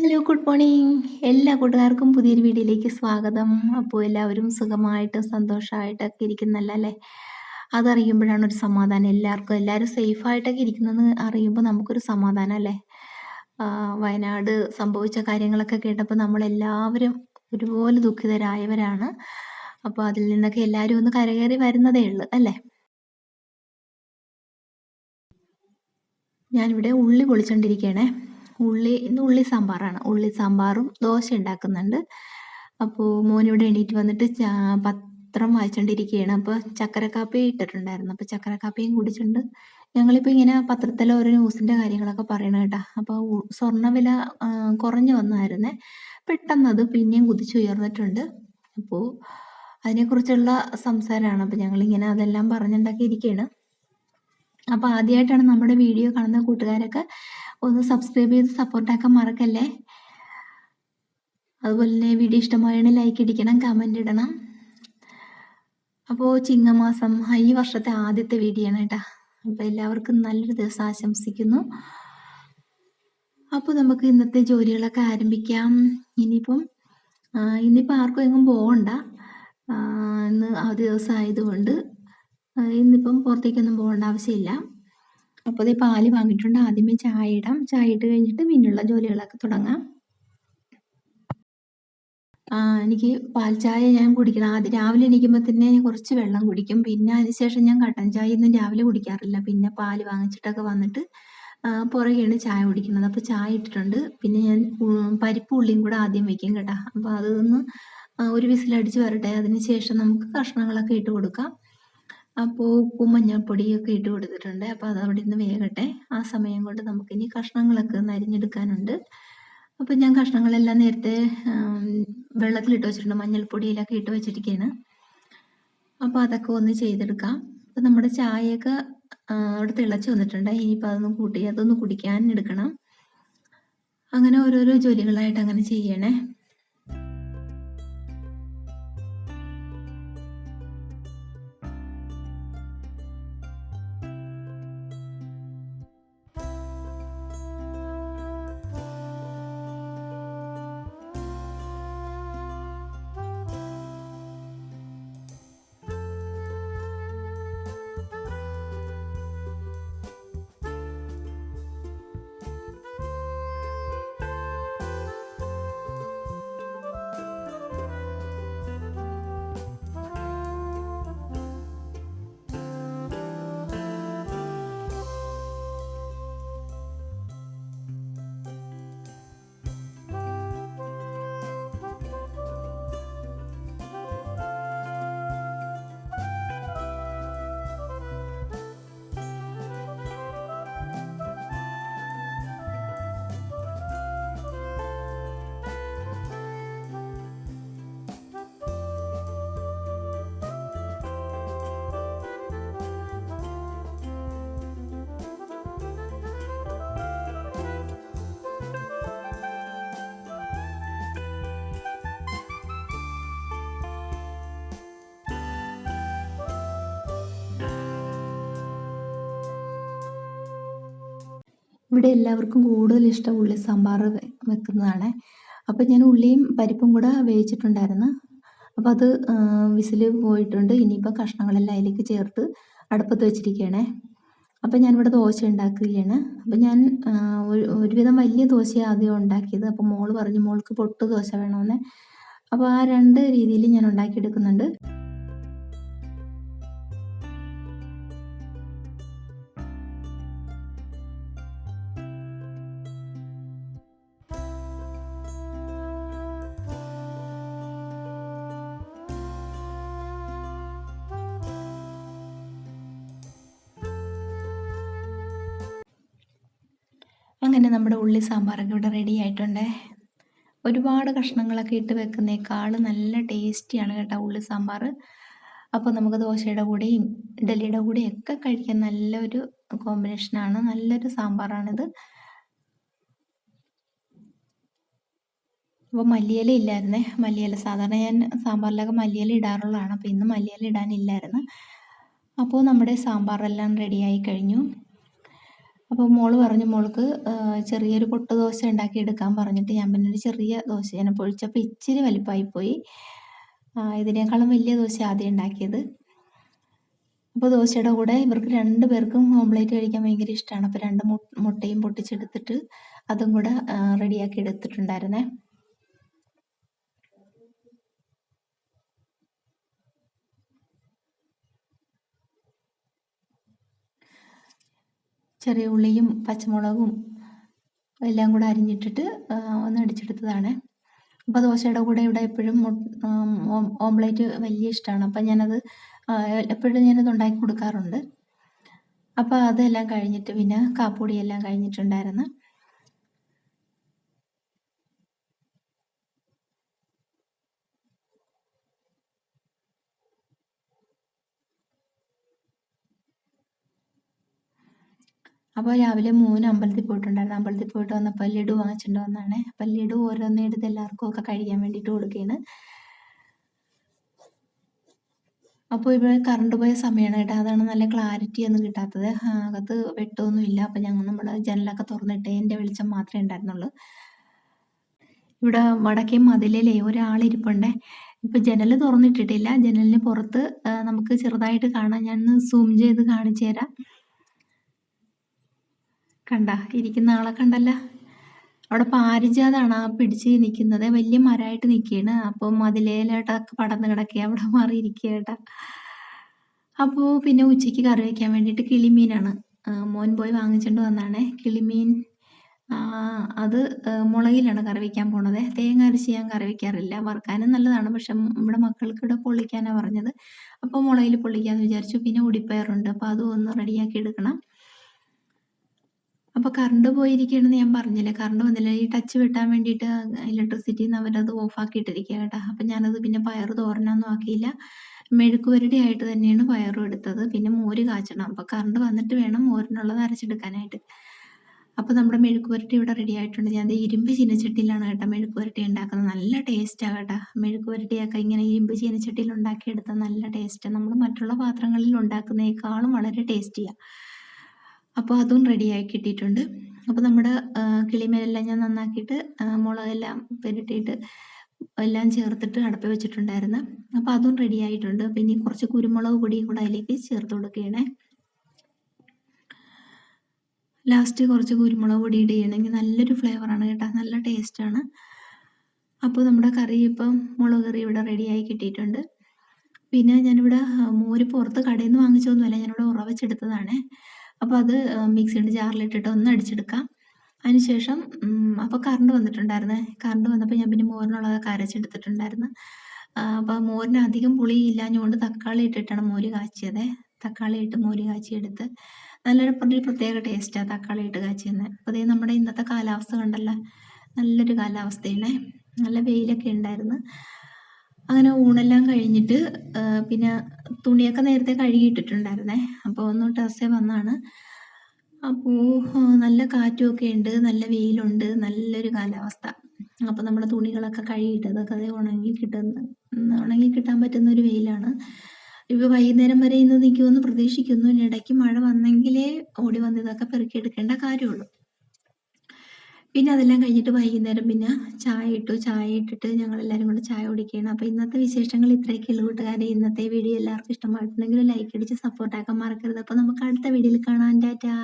Hello good morning എല്ലാ കൂട്ടുകാർക്കും പുതിയൊരു വീഡിയോയിലേക്ക് സ്വാഗതം. അപ്പോൾ എല്ലാവരും സുഖമായിട്ടും സന്തോഷമായിട്ടൊക്കെ ഇരിക്കുന്നല്ല? അല്ലേ അതറിയുമ്പോഴാണ് ഒരു സമാധാനം. എല്ലാവർക്കും എല്ലാവരും സേഫായിട്ടൊക്കെ ഇരിക്കുന്നതെന്ന് അറിയുമ്പോൾ നമുക്കൊരു സമാധാനം അല്ലേ വയനാട് സംഭവിച്ച കാര്യങ്ങളൊക്കെ കേട്ടപ്പോൾ നമ്മളെല്ലാവരും ഒരുപോലെ ദുഃഖിതരായവരാണ്. അപ്പോൾ അതിൽ നിന്നൊക്കെ എല്ലാവരും ഒന്ന് കരകയറി വരുന്നതേ ഉള്ളൂ അല്ലേ? ഞാനിവിടെ ഉള്ളി പൊളിച്ചോണ്ടിരിക്കുകയാണേ ഉള്ളി ഇന്ന് ഉള്ളി സാമ്പാറാണ്. ഉള്ളി സാമ്പാറും ദോശ ഉണ്ടാക്കുന്നുണ്ട്. അപ്പോൾ മോനിവിടെ എണീറ്റ് വന്നിട്ട് പത്രം വായിച്ചുകൊണ്ടിരിക്കുകയാണ് അപ്പോൾ ചക്കര കാപ്പി ഇട്ടിട്ടുണ്ടായിരുന്നു. അപ്പോൾ ചക്കര കാപ്പിയും കുടിച്ചിട്ടുണ്ട്. ഞങ്ങളിപ്പോൾ ഇങ്ങനെ പത്രത്തിലെ ഓരോ ന്യൂസിന്റെ കാര്യങ്ങളൊക്കെ പറയണം കേട്ടോ. അപ്പോൾ സ്വർണവില കുറഞ്ഞു വന്നായിരുന്നേ. പെട്ടെന്ന് അത് പിന്നെയും കുതിച്ചുയർന്നിട്ടുണ്ട്. അപ്പോൾ അതിനെക്കുറിച്ചുള്ള സംസാരമാണ് അപ്പോൾ ഞങ്ങളിങ്ങനെ അതെല്ലാം പറഞ്ഞുണ്ടാക്കി ഇരിക്കുകയാണ് അപ്പോൾ ആദ്യമായിട്ടാണ് നമ്മുടെ വീഡിയോ കാണുന്ന കൂട്ടുകാരൊക്കെ ഒന്ന് സബ്സ്ക്രൈബ് ചെയ്ത് സപ്പോർട്ടാക്കാൻ മറക്കല്ലേ? അതുപോലെ തന്നെ വീഡിയോ ഇഷ്ടമായാണ് ലൈക്ക് ഇടിക്കണം കമന്റ് ഇടണം. അപ്പോൾ ചിങ്ങമാസം ഈ വർഷത്തെ ആദ്യത്തെ വീഡിയോ ആണ് കേട്ടോ. അപ്പോൾ എല്ലാവർക്കും നല്ലൊരു ദിവസം ആശംസിക്കുന്നു. അപ്പോൾ നമുക്ക് ഇന്നത്തെ ജോലികളൊക്കെ ആരംഭിക്കാം. ഇനിയിപ്പം ഇന്നിപ്പോൾ ആർക്കും എങ്ങും പോകണ്ട ഇന്ന് അവധി ദിവസം ആയതുകൊണ്ട് ഇന്നിപ്പം പുറത്തേക്കൊന്നും പോകേണ്ട ആവശ്യമില്ല. അപ്പോൾ ഇത് പാൽ വാങ്ങിയിട്ടുണ്ട്. ആദ്യമേ ചായ ഇടാം. ചായ ഇട്ട് കഴിഞ്ഞിട്ട് പിന്നെയുള്ള ജോലികളൊക്കെ തുടങ്ങാം. എനിക്ക് പാൽ ചായ ഞാൻ കുടിക്കണം. ആദ്യം രാവിലെ എണീക്കുമ്പോൾ തന്നെ ഞാൻ കുറച്ച് വെള്ളം കുടിക്കും. പിന്നെ അതിനുശേഷം ഞാൻ കട്ടൻ ചായ ഒന്നും രാവിലെ കുടിക്കാറില്ല. പിന്നെ പാൽ വാങ്ങിച്ചിട്ടൊക്കെ വന്നിട്ട് പുറകെയാണ് ചായ കുടിക്കുന്നത്. അപ്പോൾ ചായ ഇട്ടിട്ടുണ്ട്. പിന്നെ ഞാൻ പരിപ്പ് ഉള്ളിയും കൂടെ ആദ്യം വെക്കും കേട്ടോ. അപ്പോൾ അതൊന്ന് ഒരു വിസിലടിച്ച് വരട്ടെ. അതിന് ശേഷം നമുക്ക് കഷ്ണങ്ങളൊക്കെ ഇട്ട് കൊടുക്കാം. അപ്പോൾ ഉപ്പും മഞ്ഞൾപ്പൊടിയൊക്കെ ഇട്ട് കൊടുത്തിട്ടുണ്ട്. അപ്പോൾ അത് അവിടെ നിന്ന് വേകട്ടെ. ആ സമയം കൊണ്ട് നമുക്ക് ഇനി കഷ്ണങ്ങളൊക്കെ ഒന്ന് അരിഞ്ഞെടുക്കാനുണ്ട്. അപ്പോൾ ഞാൻ കഷ്ണങ്ങളെല്ലാം നേരത്തെ വെള്ളത്തിലിട്ട് വെച്ചിട്ടുണ്ട്. മഞ്ഞൾപ്പൊടിയിലൊക്കെ ഇട്ട് വെച്ചിരിക്കുകയാണ് അപ്പോൾ അതൊക്കെ ഒന്ന് ചെയ്തെടുക്കാം. അപ്പോൾ നമ്മുടെ ചായയൊക്കെ അവിടെ തിളച്ച് വന്നിട്ടുണ്ട്. ഇനിയിപ്പോൾ അതൊന്ന് കൂട്ടി അതൊന്ന് കുടിക്കാൻ എടുക്കണം. അങ്ങനെ ഓരോരോ ജോലികളായിട്ട് അങ്ങനെ ചെയ്യണേ. ഇവിടെ എല്ലാവർക്കും കൂടുതൽ ഇഷ്ടം ഉള്ളി സാമ്പാർ വെക്കുന്നതാണ്. അപ്പോൾ ഞാൻ ഉള്ളിയും പരിപ്പും കൂടെ വേവിച്ചിട്ടുണ്ടായിരുന്നു. അപ്പോൾ അത് വിസിൽ പോയിട്ടുണ്ട്. ഇനിയിപ്പോൾ കഷ്ണങ്ങളെല്ലാം അതിലേക്ക് ചേർത്ത് അടുപ്പത്ത് വെച്ചിരിക്കുകയാണേ അപ്പോൾ ഞാനിവിടെ ദോശ ഉണ്ടാക്കുകയാണ്. അപ്പോൾ ഞാൻ ഒരുവിധം വലിയ ദോശ ആദ്യം ഉണ്ടാക്കിയത്. അപ്പോൾ മോൾ പറഞ്ഞു മോൾക്ക് പൊട്ട് ദോശ വേണമെന്ന് അപ്പോൾ ആ രണ്ട് രീതിയിൽ ഞാൻ ഉണ്ടാക്കിയെടുക്കുന്നുണ്ട്. അങ്ങനെ നമ്മുടെ ഉള്ളി സാമ്പാറൊക്കെ ഇവിടെ റെഡി ആയിട്ടുണ്ട്. ഒരുപാട് കഷ്ണങ്ങളൊക്കെ ഇട്ട് വെക്കുന്നേക്കാൾ നല്ല ടേസ്റ്റിയാണ് കേട്ടോ ഉള്ളി സാമ്പാർ. അപ്പോൾ നമുക്ക് ദോശയുടെ കൂടെയും ഇഡലിയുടെ കൂടെയും ഒക്കെ കഴിക്കാൻ നല്ലൊരു കോമ്പിനേഷനാണ് നല്ലൊരു സാമ്പാറാണിത്. അപ്പോൾ മല്ലിയില ഇല്ലായിരുന്നേ. മല്ലിയില സാധാരണ ഞാൻ സാമ്പാറിലൊക്കെ മല്ലിയില ഇടാറുള്ളതാണ്. അപ്പോൾ ഇന്ന് മല്ലിയില ഇടാനില്ലായിരുന്നു. അപ്പോൾ നമ്മുടെ സാമ്പാറെല്ലാം റെഡിയായി കഴിഞ്ഞു. അപ്പോൾ മോൾ പറഞ്ഞു മോൾക്ക് ചെറിയൊരു പൊട്ട് ദോശ ഉണ്ടാക്കി എടുക്കാൻ പറഞ്ഞിട്ട് ഞാൻ പിന്നെ ഒരു ചെറിയ ദോശ ഞാൻ പൊഴിച്ചപ്പോൾ ഇച്ചിരി വലിപ്പമായിപ്പോയി ഇതിനേക്കാളും വലിയ ദോശ ആദ്യം ഉണ്ടാക്കിയത്. അപ്പോൾ ദോശയുടെ കൂടെ ഇവർക്ക് രണ്ട് പേർക്കും ഓംലേറ്റ് കഴിക്കാൻ ഭയങ്കര ഇഷ്ടമാണ് അപ്പോൾ രണ്ട് മുട്ടയും പൊട്ടിച്ചെടുത്തിട്ട് അതും കൂടെ റെഡിയാക്കി എടുത്തിട്ടുണ്ടായിരുന്നേ. ചെറിയ ഉള്ളിയും പച്ചമുളകും എല്ലാം കൂടെ അരിഞ്ഞിട്ടിട്ട് ഒന്ന് അടിച്ചെടുത്തതാണ്. അപ്പോൾ ദോശയുടെ കൂടെ ഇവിടെ എപ്പോഴും ഓംലേറ്റ് വലിയ ഇഷ്ടമാണ് അപ്പം ഞാനത് എപ്പോഴും ഞാനത് ഉണ്ടാക്കി കൊടുക്കാറുണ്ട്. അപ്പോൾ അതെല്ലാം കഴിഞ്ഞിട്ട് പിന്നെ കാപ്പുടിയെല്ലാം കഴിഞ്ഞിട്ടുണ്ടായിരുന്നു. അപ്പോൾ രാവിലെ മൂന്ന് അമ്പലത്തിൽ പോയിട്ടുണ്ടായിരുന്നു. അമ്പലത്തിൽ പോയിട്ട് വന്നപ്പോൾ ലഡു വാങ്ങിച്ചിട്ട് വന്നാണ് അപ്പം ലഡു ഓരോന്നേ എടുത്ത് എല്ലാവർക്കും ഒക്കെ കഴിക്കാൻ വേണ്ടിയിട്ട് കൊടുക്കുകയാണ് അപ്പോൾ ഇവിടെ കറണ്ട് പോയ സമയമാണ് കേട്ടോ. അതാണ് നല്ല ക്ലാരിറ്റി ഒന്നും കിട്ടാത്തത്. അകത്ത് വെട്ടമൊന്നുമില്ല അപ്പം ഞങ്ങൾ നമ്മുടെ ജനലൊക്കെ തുറന്നിട്ട് എന്റെ വെളിച്ചം മാത്രമേ ഉണ്ടായിരുന്നുള്ളൂ. ഇവിടെ വടക്കേ ഒരാൾ ഒരാളിരിപ്പുണ്ടേ ഇപ്പം ജനൽ തുറന്നിട്ടിട്ടില്ല. ജനലിന് പുറത്ത് നമുക്ക് ചെറുതായിട്ട് കാണാം. ഞാൻ സൂം ചെയ്ത് കാണിച്ചു തരാം. കണ്ട ഇരിക്കുന്ന ആളെ കണ്ടല്ല. അവിടെ പാരിജാതാണ് ആ പിടിച്ച് നിൽക്കുന്നത് വലിയ മരമായിട്ട് നിൽക്കുകയാണ് അപ്പം മതിലേലോട്ടൊക്കെ പടന്ന് കിടക്കുക അവിടെ മാറിയിരിക്കുക കേട്ടാ അപ്പോൾ പിന്നെ ഉച്ചയ്ക്ക് കറി വയ്ക്കാൻ വേണ്ടിയിട്ട് കിളിമീനാണ്. മോൻ പോയി വാങ്ങിച്ചുകൊണ്ട് വന്നാണ്. കിളിമീൻ അത് മുളകിലാണ് കറി വയ്ക്കാൻ പോണത്. തേങ്ങ അരച്ച് ഞാൻ കറി വയ്ക്കാറില്ല വറുക്കാനും നല്ലതാണ്. പക്ഷെ നമ്മുടെ മക്കൾക്ക് ഇവിടെ പൊള്ളിക്കാനാണ് പറഞ്ഞത്. അപ്പോൾ മുളകിൽ പൊള്ളിക്കാമെന്ന് വിചാരിച്ചു. പിന്നെ ഉടിപ്പയറുണ്ട്. അപ്പോൾ അതും ഒന്ന് റെഡിയാക്കി എടുക്കണം. അപ്പോൾ കറണ്ട് പോയിരിക്കുകയാണെന്ന് ഞാൻ പറഞ്ഞില്ലേ? കറണ്ട് വന്നില്ല? ഈ ടച്ച് വെട്ടാൻ വേണ്ടിയിട്ട് ഇലക്ട്രിസിറ്റിന്ന് അവരത് ഓഫാക്കിയിട്ടിരിക്കുക കേട്ടോ. അപ്പം ഞാനത് പിന്നെ പയർ തോരനൊന്നും ആക്കിയില്ല. മെഴുക്ക് ആയിട്ട് തന്നെയാണ് പയറും എടുത്തത്. പിന്നെ മോര് കാച്ചണം. അപ്പോൾ കറണ്ട് വന്നിട്ട് വേണം മോരിനുള്ളത് അരച്ചെടുക്കാനായിട്ട്. അപ്പോൾ നമ്മുടെ മെഴുക്കുവരട്ടി ഇവിടെ റെഡി ആയിട്ടുണ്ട്. ഞാൻ ഇരുമ്പ് ചീനച്ചട്ടിയിലാണ് കേട്ടോ മെഴുക്കുവരട്ടി ഉണ്ടാക്കുന്നത്. നല്ല ടേസ്റ്റ് കേട്ടോ. മെഴുക്കുവരട്ടിയൊക്കെ ഇങ്ങനെ ഇരുമ്പ് ചീനച്ചട്ടിയിൽ ഉണ്ടാക്കിയെടുത്താൽ നല്ല ടേസ്റ്റ് നമ്മൾ മറ്റുള്ള പാത്രങ്ങളിൽ ഉണ്ടാക്കുന്നതിനേക്കാളും വളരെ ടേസ്റ്റിയാണ് അപ്പോൾ അതും റെഡിയായി കിട്ടിയിട്ടുണ്ട്. അപ്പോൾ നമ്മുടെ കിളിമേലെല്ലാം ഞാൻ നന്നാക്കിയിട്ട് മുളകെല്ലാം പെരട്ടിയിട്ട് എല്ലാം ചേർത്തിട്ട് അടപ്പിൽ വെച്ചിട്ടുണ്ടായിരുന്നു. അപ്പോൾ അതും റെഡി ആയിട്ടുണ്ട്. പിന്നെ കുറച്ച് കുരുമുളക് പൊടിയും കൂടെ അതിലേക്ക് ചേർത്ത് കൊടുക്കുകയാണേ. ലാസ്റ്റ് കുറച്ച് കുരുമുളക് പൊടി ഇടുകയാണെങ്കിൽ നല്ലൊരു ഫ്ലേവറാണ് കേട്ടോ. നല്ല ടേസ്റ്റാണ് അപ്പോൾ നമ്മുടെ കറി ഇപ്പം മുളക് കറി ഇവിടെ റെഡിയായി കിട്ടിയിട്ടുണ്ട്. പിന്നെ ഞാനിവിടെ മോര് പുറത്ത് കടയിൽ നിന്ന് വാങ്ങിച്ചൊന്നുമല്ല ഞാനിവിടെ ഉറവച്ചെടുത്തതാണ് അപ്പോൾ അത് മിക്സിയുടെ ജാറിലിട്ടിട്ട് ഒന്ന് അടിച്ചെടുക്കാം. അതിനുശേഷം അപ്പോൾ കറണ്ട് വന്നിട്ടുണ്ടായിരുന്നേ. കറണ്ട് വന്നപ്പോൾ ഞാൻ പിന്നെ മോരിനുള്ളതൊക്കെ അരച്ചെടുത്തിട്ടുണ്ടായിരുന്നു അപ്പോൾ മോരിന് അധികം പുളി ഇല്ലാഞ്ഞുകൊണ്ട് തക്കാളി ഇട്ടിട്ടാണ് മോര് കാച്ചിയത്. തക്കാളി ഇട്ട് മോര് കാച്ചിയെടുത്ത് നല്ലൊരു പ്രത്യേക ടേസ്റ്റാണ് തക്കാളി ഇട്ട് കാച്ചിയെന്ന്. അപ്പോൾ അതേ നമ്മുടെ ഇന്നത്തെ കാലാവസ്ഥ കണ്ടല്ല. നല്ലൊരു കാലാവസ്ഥയാണ് നല്ല വെയിലൊക്കെ ഉണ്ടായിരുന്നു. അങ്ങനെ ഊണെല്ലാം കഴിഞ്ഞിട്ട് പിന്നെ തുണിയൊക്കെ നേരത്തെ കഴുകിയിട്ടിട്ടുണ്ടായിരുന്നേ. അപ്പോൾ ഒന്ന് ടെറസിൽ വന്നാണ്. അപ്പോൾ നല്ല കാറ്റുമൊക്കെ ഉണ്ട് നല്ല വെയിലുണ്ട് നല്ലൊരു കാലാവസ്ഥ. അപ്പോൾ നമ്മുടെ തുണികളൊക്കെ കഴുകിയിട്ടതൊക്കെ അത് ഉണങ്ങി കിട്ടുന്ന ഉണങ്ങി കിട്ടാൻ പറ്റുന്ന ഒരു വെയിലാണ്. ഇപ്പോൾ വൈകുന്നേരം വരെ ഇന്ന് നിൽക്കുമെന്ന് പ്രതീക്ഷിക്കുന്നു. ഇടയ്ക്ക് മഴ വന്നെങ്കിലേ ഓടി വന്ന് ഇതൊക്കെ പെറുക്കിയെടുക്കേണ്ട കാര്യമുള്ളൂ. പിന്നെ അതെല്ലാം കഴിഞ്ഞിട്ട് വൈകുന്നേരം പിന്നെ ചായ ഇട്ടു. ചായ ഇട്ടിട്ട് ഞങ്ങൾ എല്ലാവരും കൂടെ ചായ കുടിക്കുകയാണ്. അപ്പോൾ ഇന്നത്തെ വിശേഷങ്ങൾ ഇത്രയൊക്കെ ഉള്ളൂ കൂട്ടുകാരെ. ഇന്നത്തെ വീഡിയോ എല്ലാവർക്കും ഇഷ്ടമായിട്ടുണ്ടെങ്കിൽ ലൈക്ക് അടിച്ച് സപ്പോർട്ട് സപ്പോർട്ടാക്കാൻ മറക്കരുത്. അപ്പോൾ നമുക്ക് അടുത്ത വീഡിയോയിൽ കാണാം. ടാറ്റാ.